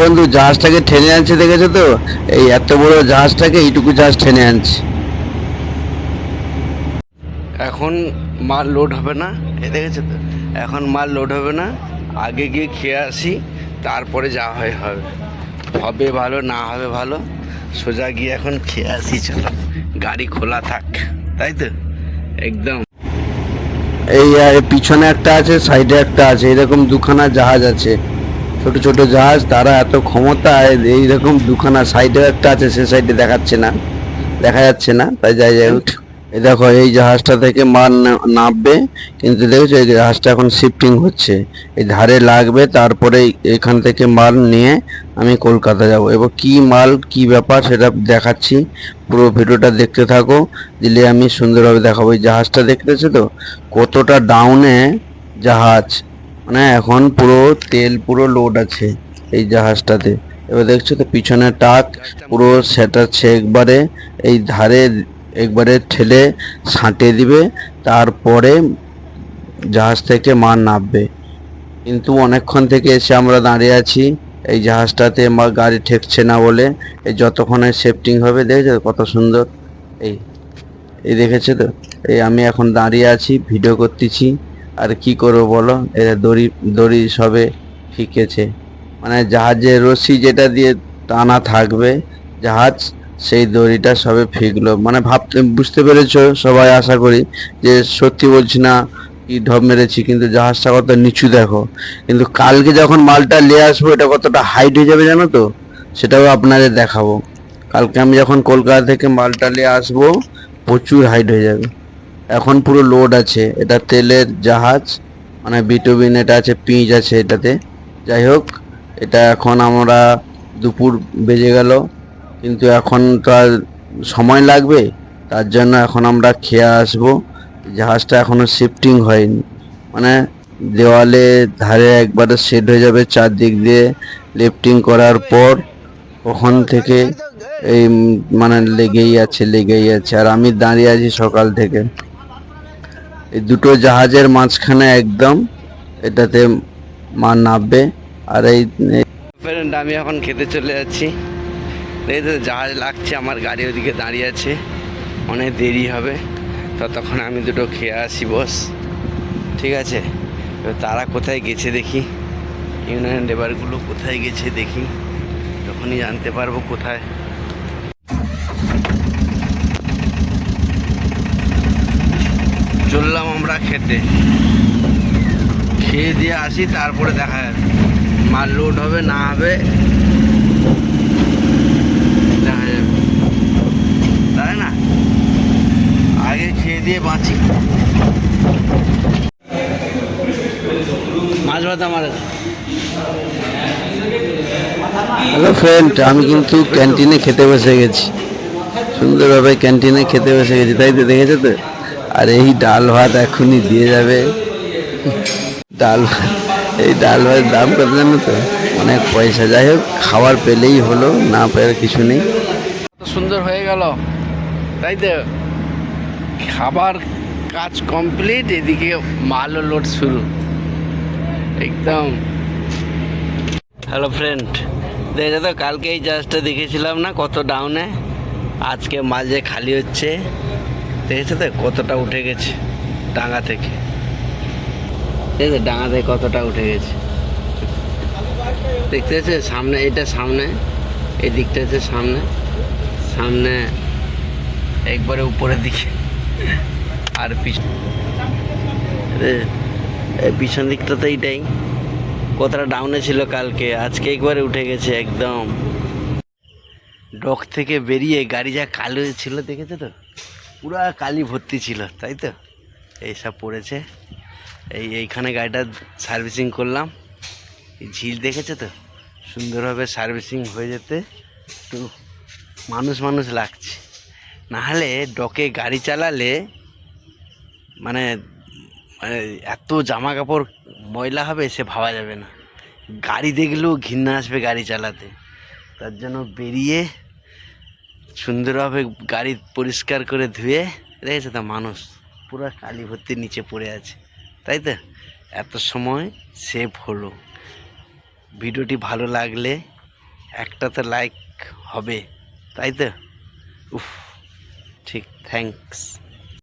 বন্ধু জাহাজটাকে টেনে আনছে দেখেছ তো? এই এত বড় জাহাজটাকে এইটুকু জাহাজ টেনে আনছে। এখন মাল লোড হবে না এ দেখেছ তো? এখন মাল লোড হবে না আগে গিয়ে খেয়ে আসি তারপরে যা হয় হবে। হবে ভালো না হবে ভালো সোজা গিয়ে এখন খেয়ে আসি চলো। গাড়ি খোলা থাক তাই তো? একদম। এই আর পিছনে একটা আছে সাইডে একটা আছে এরকম দুখানা জাহাজ আছে। ছোট ছোট জাহাজ, তারা এত ক্ষমতা এইরকম দুখানা সাইডে একটা আছে, সে সাইডে দেখাচ্ছে না, দেখা যাচ্ছে না, তাই যাই যাই এই দেখো, এই জাহাজটা থেকে মাল নামবে, কিন্তু দেখেছ, এই জাহাজটা এখন শিফটিং হচ্ছে। এই ধারে লাগবে, তারপরে এখান থেকে মাল নিয়ে আমি কলকাতা যাব। এবার কি মাল, কি ব্যাপার, সেটা দেখাচ্ছি। পুরো ভিডিওটা দেখতে থাকো, দিলে আমি সুন্দরভাবে দেখাবো। এই জাহাজটা দেখতেছো তো? কতটা ডাউনে জাহাজ। মানে এখন পুরো তেল পুরো লোড আছে এই জাহাজটাতে। এবার দেখছ তো পিছনে টাক, পুরো সেটাচ্ছে একবারে এই ধারে একবারে ঠেলে ছাঁটে দিবে, তারপরে জাহাজ থেকে মাল নামবে। কিন্তু অনেকক্ষণ থেকে এসে আমরা দাঁড়িয়ে আছি, এই জাহাজটাতে আমার গাড়ি ঠেকছে না বলে, এই যতক্ষণে সেফটিং হবে, দেখেছ কত সুন্দর? এই এই দেখেছ তো? এই আমি এখন দাঁড়িয়ে আছি ভিডিও করতেছি। আর কি করব বলো? এরা দড়ি দড়ি সবে ফিকেছে। মানে জাহাজের রশি যেটা দিয়ে টানা থাকবে, জাহাজ সেই দড়িটা সবে ফিকলো। মানে ভাবতে, বুঝতে পেরেছ সবাই আশা করি যে সত্যি বলছি না কি ঢপ মেরেছি, কিন্তু জাহাজটা কত নিচু দেখো। কিন্তু কালকে যখন মালটা নিয়ে আসব, এটা কতটা হাইট হয়ে যাবে জানো তো? সেটাও আপনাদের দেখাবো। কালকে আমি যখন কলকাতা থেকে মালটা নিয়ে আসব, প্রচুর হাইট হয়ে যাবে। এখন পুরো লোড আছে। এটা তেলের জাহাজ মানে বিটুবিন এটা আছে, পিঁচ আছে এটাতে। যাই হোক, এটা এখন আমরা দুপুর বেজে গেল, কিন্তু এখন তো আর সময় লাগবে, তার জন্য এখন আমরা খেয়ে আসব। জাহাজটা এখনও শিফটিং হয়নি। মানে দেওয়ালে ধারে একবারে সেট হয়ে যাবে চারদিক দিয়ে লিফটিং করার পর, ওখান থেকে এই মানে লেগেই আছে লেগেই আছে। আর আমি দাঁড়িয়ে আছি সকাল থেকে। এই দুটো জাহাজের মাঝখানে একদম এটাতে মা নামবে আর এই ফ্রেন্ড আমি এখন খেতে চলে যাচ্ছি। এই তো জাহাজ লাগছে, আমার গাড়ি ওদিকে দাঁড়িয়ে আছে। অনেক দেরি হবে। ততক্ষণ আমি দুটো খেয়ে আসি বস ঠিক আছে? তারা কোথায় গেছে দেখি। ইউনিয়ন লেবারগুলো কোথায় গেছে দেখি। তখনই জানতে পারব কোথায়। চললাম আমরা খেতে। খেয়ে দিয়ে আসি, তারপরে দেখা যাবে। মাল লোড হবে, না হবে, দেখা যাবে। তাই না? আগে খেয়ে দিয়ে বাঁচি। মাছ ভাত আমার হ্যালো ফ্রেন্ড আমি কিন্তু ক্যান্টিনে খেতে বসে গেছি। সুন্দরভাবে ক্যান্টিনে খেতে বসে গেছি, তাই তো দেখেছ তো? আর এই ডাল ভাত এখনই দিয়ে যাবে। ডাল ভাত এই ডাল ভাতের দাম কত জানো তো? অনেক পয়সা। যাই হোক খাবার পেলেই হলো না পেলে কিছু নেই। সুন্দর হয়ে গেল। তাই তো খাবার কাজ কমপ্লিট এদিকে মালও লোড শুরু। একদম। হ্যালো ফ্রেন্ড দেখে তো কালকে এই জাহাজটা দেখেছিলাম না কত ডাউনে আজকে মাল যে খালি হচ্ছে। দেখেছ তো কতটা উঠে গেছে ডাঙা থেকে। দেখেছ ডাঙা থেকে কতটা উঠে গেছে। দেখতে আছে সামনে, এটা সামনে, এই দিকটা হচ্ছে সামনে। সামনে একবারে উপরের দিকে। আর পিছন পিছন দিকটা তো এইটাই। কতটা ডাউনে ছিল কালকে, আজকে একবারে উঠে গেছে একদম। ডক থেকে বেরিয়ে গাড়ি যা কালো ছিল, দেখেছে তো? পুরা কালি ভর্তি ছিল, তাই তো? এইসব পড়েছে। এই এইখানে গাড়িটা সার্ভিসিং করলাম। ঝিল দেখেছে তো? সুন্দরভাবে সার্ভিসিং হয়ে যেতে একটু মানুষ মানুষ লাগছে। নাহলে ডকে গাড়ি চালালে মানে মানে এত জামা কাপড় ময়লা হবে, সে ভাবা যাবে না। গাড়ি দেখলেও ঘৃণা আসবে গাড়ি চালাতে। তার জন্য বেরিয়ে সুন্দরভাবে গাড়ি পরিষ্কার করে ধুয়ে, দেখেছে তা মানুষ পুরো কালি ভর্তি নিচে পড়ে আছে, তাই তো? এত সময় সেভ হলো। ভিডিওটি ভালো লাগলে একটা তো লাইক হবে, তাই তো? উফ, ঠিক থ্যাঙ্কস